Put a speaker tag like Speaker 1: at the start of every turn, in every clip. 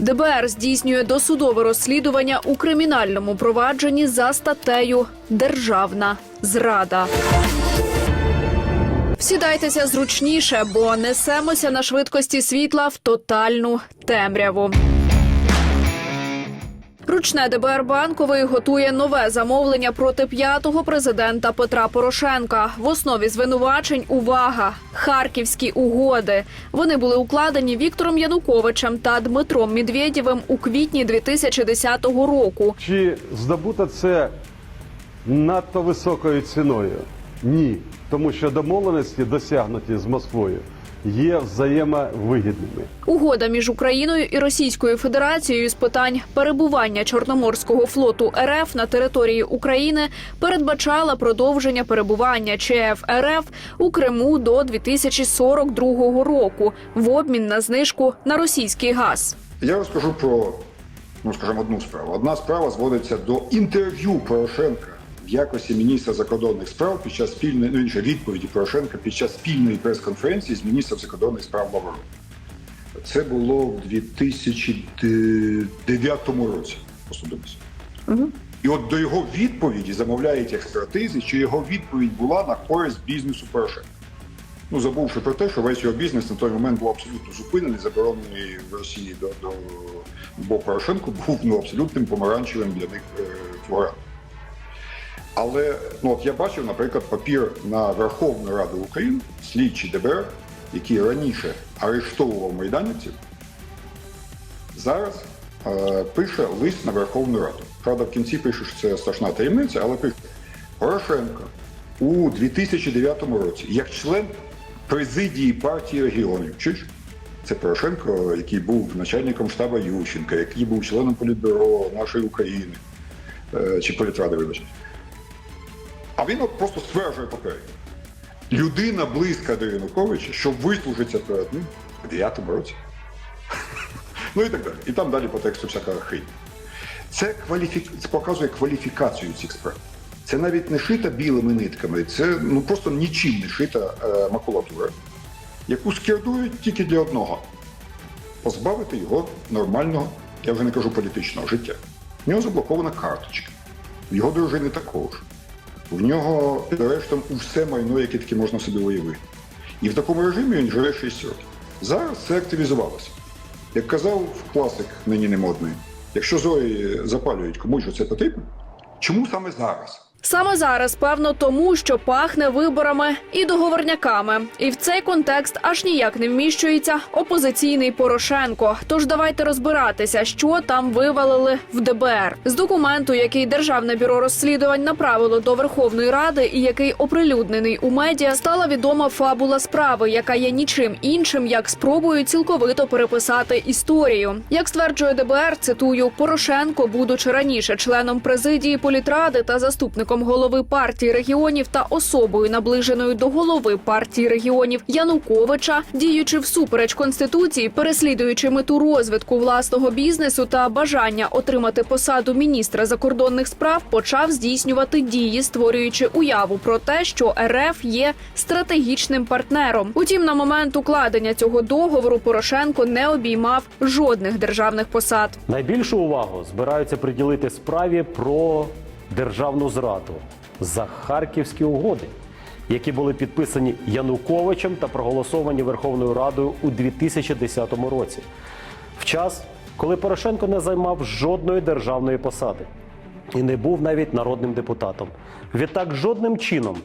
Speaker 1: ДБР здійснює досудове розслідування у кримінальному провадженні за статтею Державна зрада. Сідайтеся зручніше, бо несемося на швидкості світла в тотальну темряву. Ручне ДБР банковий готує нове замовлення проти п'ятого президента Петра Порошенка. В основі звинувачень увага харківські угоди. Вони були укладені Віктором Януковичем та Дмитром Медведєвим у квітні 2010 року.
Speaker 2: Чи здобуто це надто високою ціною? Ні. Тому що домовленості, досягнуті з Москвою, є взаємовигідними.
Speaker 1: Угода між Україною і Російською Федерацією з питань перебування Чорноморського флоту РФ на території України передбачала продовження перебування ЧФ РФ у Криму до 2042 року в обмін на знижку на російський газ.
Speaker 3: Я розкажу про, ну скажімо, одну справу. Одна справа зводиться до інтерв'ю Порошенка в якості міністра закордонних справ під час спільної, ну інше відповіді Порошенка під час спільної прес-конференції з міністром закордонних справ Лавровим. Це було в 2009 році, посудимося. І от до його відповіді замовляють експертизи, чи його відповідь була на користь бізнесу Порошенка. Ну, забувши про те, що весь його бізнес на той момент був абсолютно зупинений, заборонений в Росії до, до бо Порошенко був ну, абсолютним помаранчевим для них е, флором. Але ну, от я бачив, наприклад, папір на Верховну Раду України, слідчий ДБР, який раніше арештовував майданівців, зараз е, пише лист на Верховну Раду. Правда, в кінці пише, що це страшна таємниця, але пише Порошенко у 2009 році як член президії партії регіонів. Чуєш? Це Порошенко, який був начальником штабу Ющенка, який був членом політбюро нашої України е, чи політради, вибачте. А він от просто стверджує папері. Людина близька до Януковича, що вислужиться перед ним в 9-му році. Ну і так далі. І там далі по тексту всяка хрінь. Це, це показує кваліфікацію цих справ. Це навіть не шита білими нитками, це ну просто нічим не шита е, макулатура, яку скердують тільки для одного позбавити його нормального, я вже не кажу політичного життя. В нього заблокована карточка, в його дружини також. В нього під арештом усе майно, яке таке можна собі уявити. І в такому режимі він живе 6 років. Зараз це активізувалося. Як казав класик нині не модний, якщо зої запалюють комусь що це потрібно, чому саме зараз?
Speaker 1: Саме зараз, певно, тому що пахне виборами і договорняками, і в цей контекст аж ніяк не вміщується опозиційний Порошенко. Тож давайте розбиратися, що там вивалили в ДБР з документу, який державне бюро розслідувань направило до Верховної Ради, і який оприлюднений у медіа, стала відома фабула справи, яка є нічим іншим, як спробою цілковито переписати історію. Як стверджує ДБР, цитую Порошенко, будучи раніше членом президії політради та заступником голови партії регіонів та особою наближеною до голови партії регіонів Януковича, діючи всупереч конституції, переслідуючи мету розвитку власного бізнесу та бажання отримати посаду міністра закордонних справ, почав здійснювати дії, створюючи уяву про те, що РФ є стратегічним партнером. Утім, на момент укладення цього договору Порошенко не обіймав жодних державних посад.
Speaker 4: Найбільшу увагу збираються приділити справі про державну зраду за харківські угоди, які були підписані Януковичем та проголосовані Верховною Радою у 2010 році, в час, коли Порошенко не займав жодної державної посади і не був навіть народним депутатом. Відтак жодним чином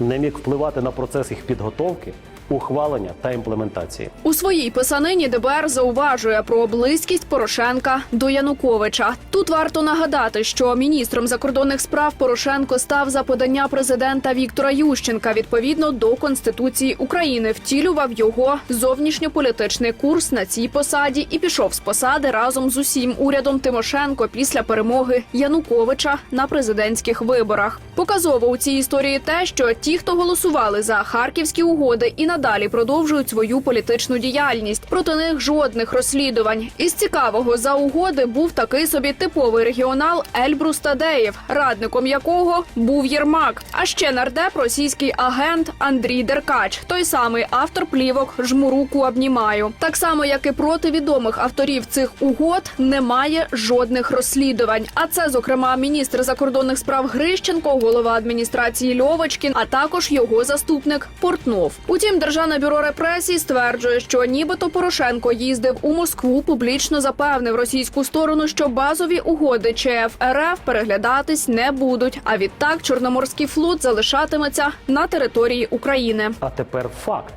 Speaker 4: не міг впливати на процес їх підготовки, ухвалення та імплементації.
Speaker 1: У своїй писанині ДБР зауважує про близькість Порошенка до Януковича. Тут варто нагадати, що міністром закордонних справ Порошенко став за подання президента Віктора Ющенка відповідно до Конституції України, втілював його зовнішньополітичний курс на цій посаді і пішов з посади разом з усім урядом Тимошенко після перемоги Януковича на президентських виборах. Показово у цій історії те, що ті, хто голосували за харківські угоди і надалі надалі продовжують свою політичну діяльність. Проти них жодних розслідувань. Із цікавого за угоди був такий собі типовий регіонал Ельбрус Тадеєв, радником якого був Єрмак. А ще нардеп російський агент Андрій Деркач, той самий автор плівок Жмуруку обнімаю. Так само, як і проти відомих авторів цих угод, немає жодних розслідувань. А це, зокрема, міністр закордонних справ Грищенко, голова адміністрації Льовочкін, а також його заступник Портнов. Утім, державне бюро репресій стверджує, що нібито Порошенко їздив у Москву, публічно запевнив російську сторону, що базові угоди ЧФ РФ переглядатись не будуть. А відтак Чорноморський флот залишатиметься на території України.
Speaker 4: А тепер факт.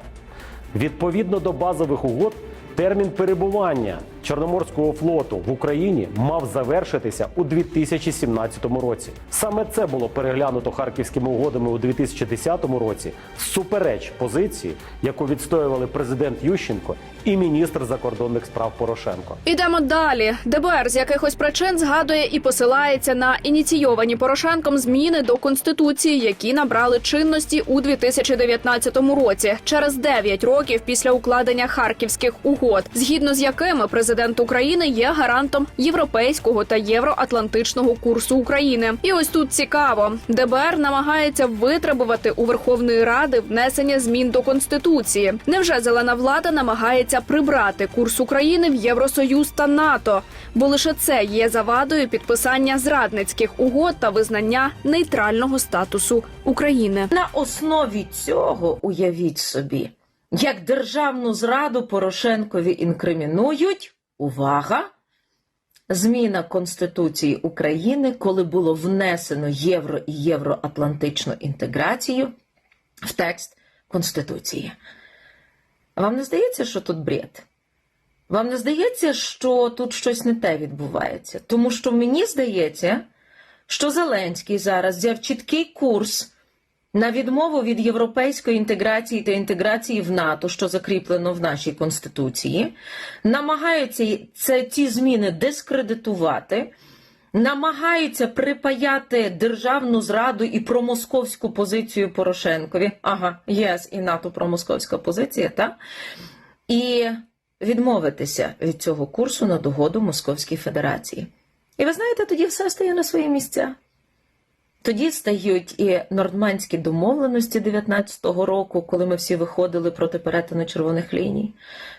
Speaker 4: Відповідно до базових угод, термін перебування Чорноморського флоту в Україні мав завершитися у 2017 році. Саме це було переглянуто харківськими угодами у 2010 році, всупереч позиції, яку відстоювали президент Ющенко і міністр закордонних справ Порошенко.
Speaker 1: Ідемо далі. ДБР з якихось причин згадує і посилається на ініційовані Порошенком зміни до конституції, які набрали чинності у 2019 році, через 9 років після укладення харківських угод, згідно з якими президент України є гарантом європейського та євроатлантичного курсу України. І ось тут цікаво, ДБР намагається витребувати у Верховної Ради внесення змін до конституції. Невже зелена влада намагається прибрати курс України в Євросоюз та НАТО? Бо лише це є завадою підписання зрадницьких угод та визнання нейтрального статусу України.
Speaker 5: На основі цього уявіть собі, як державну зраду Порошенкові інкримінують. Увага! Зміна Конституції України, коли було внесено євро і євроатлантичну інтеграцію в текст Конституції. Вам не здається, що тут бред? Вам не здається, що тут щось не те відбувається? Тому що мені здається, що Зеленський зараз взяв чіткий курс на відмову від європейської інтеграції та інтеграції в НАТО, що закріплено в нашій конституції, намагаються це ці зміни дискредитувати, намагаються припаяти державну зраду і промосковську позицію Порошенкові. Ага, ЄС і НАТО промосковська позиція, та і відмовитися від цього курсу на догоду Московській Федерації. І ви знаєте, тоді все стає на свої місця. Тоді стають і нордманські домовленості 19-го року, коли ми всі виходили проти перетину червоних ліній.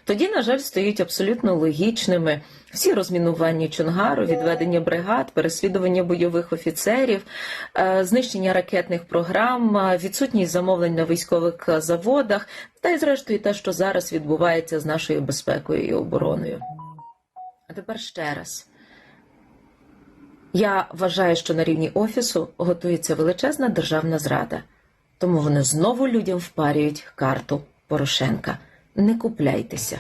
Speaker 5: Тоді, на жаль, стають абсолютно логічними всі розмінування Чонгару, відведення бригад, переслідування бойових офіцерів, е, знищення ракетних програм, е, відсутність замовлень на військових заводах, та й зрештою те, що зараз відбувається з нашою безпекою і обороною. А тепер ще раз. Я вважаю, що на рівні офісу готується величезна державна зрада. Тому вони знову людям впарюють карту Порошенка. Не купляйтеся,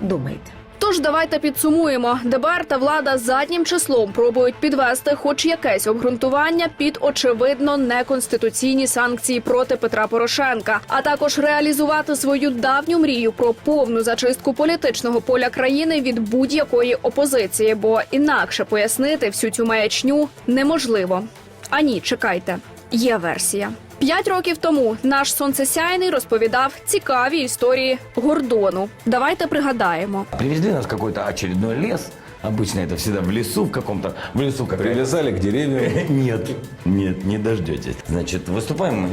Speaker 5: думайте.
Speaker 1: Тож давайте підсумуємо. ДБР та влада заднім числом пробують підвести хоч якесь обґрунтування під очевидно неконституційні санкції проти Петра Порошенка, а також реалізувати свою давню мрію про повну зачистку політичного поля країни від будь-якої опозиції, бо інакше пояснити всю цю маячню неможливо. А ні, чекайте, є версія. П'ять років тому наш сонцесяйний розповідав цікаві історії Гордону. Давайте пригадаємо.
Speaker 6: Привезли нас в какой-то очередной лес. Обычно это всегда в лесу, в каком-то, в лесу как
Speaker 7: Привязали к деревьям.
Speaker 6: Нет, нет, не дождетесь. Значит, выступаем мы.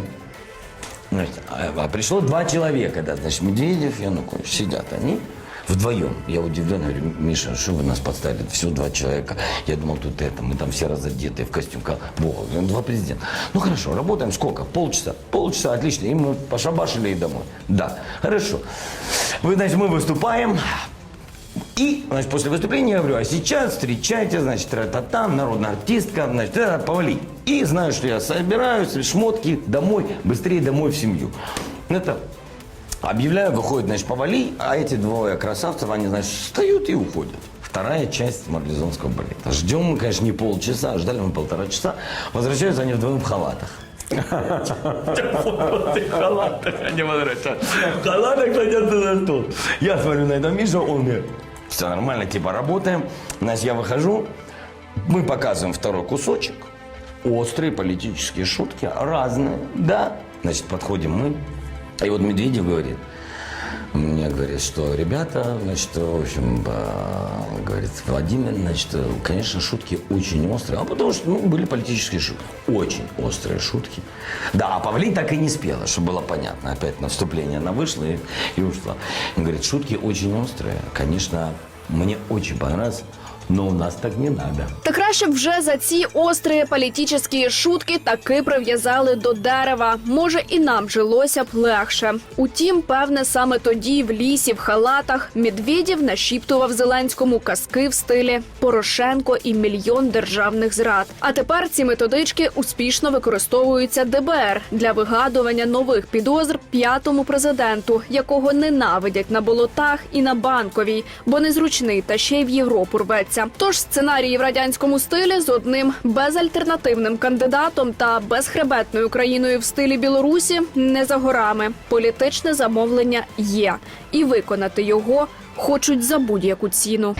Speaker 6: Значит, а, а пришло два человека, да, значит, Медведев и Янукович. Сидят они Вдвоем. Я удивлен, говорю, Миша, что вы нас подставили? Всего два человека. Я думал, тут это, мы там все разодетые в костюм. Бога, два президента. Ну хорошо, работаем сколько? Полчаса. Полчаса, отлично. И мы пошабашили и домой. Да, хорошо. Вы, значит, мы выступаем. И, значит, после выступления я говорю, а сейчас встречайте, значит, та народная артистка, значит, это повали. И знаю, что я собираюсь, шмотки домой, быстрее домой в семью. Это объявляю, выходит, значит, повали, а эти двое красавцев, они, значит, встают и уходят. Вторая часть марлезонского балета. Ждем мы, конечно, не полчаса, а ждали мы полтора часа. Возвращаются они вдвоем в халатах. В халатах они возвращаются. В халатах садятся за стол. Я смотрю на это Миша, он мне, все нормально, типа работаем. Значит, я выхожу, мы показываем второй кусочек. Острые политические шутки, разные, да. Значит, подходим мы. И вот Медведев говорит, Мне говорит, что ребята, значит, в общем, а, говорит, Владимир, значит, конечно, шутки очень острые, а потому что, ну, были политические шутки, очень острые шутки. Да, а Павлин так и не спела, чтобы было понятно. Опять на вступление она вышла и, и ушла. Он говорит, шутки очень острые, конечно, мне очень понравилось, но у нас так не надо.
Speaker 1: Та краще б вже за ці острі політичні шутки таки прив'язали до дерева. Може, і нам жилося б легше. Утім, певне, саме тоді в лісі в халатах Медведєв нашіптував Зеленському казки в стилі Порошенко і мільйон державних зрад. А тепер ці методички успішно використовуються ДБР для вигадування нових підозр п'ятому президенту, якого ненавидять на болотах і на банковій, бо незручний та ще й в Європу рветься. Тож сценарії в радянському стилі з одним безальтернативним кандидатом та безхребетною країною в стилі Білорусі не за горами. Політичне замовлення є, і виконати його хочуть за будь-яку ціну.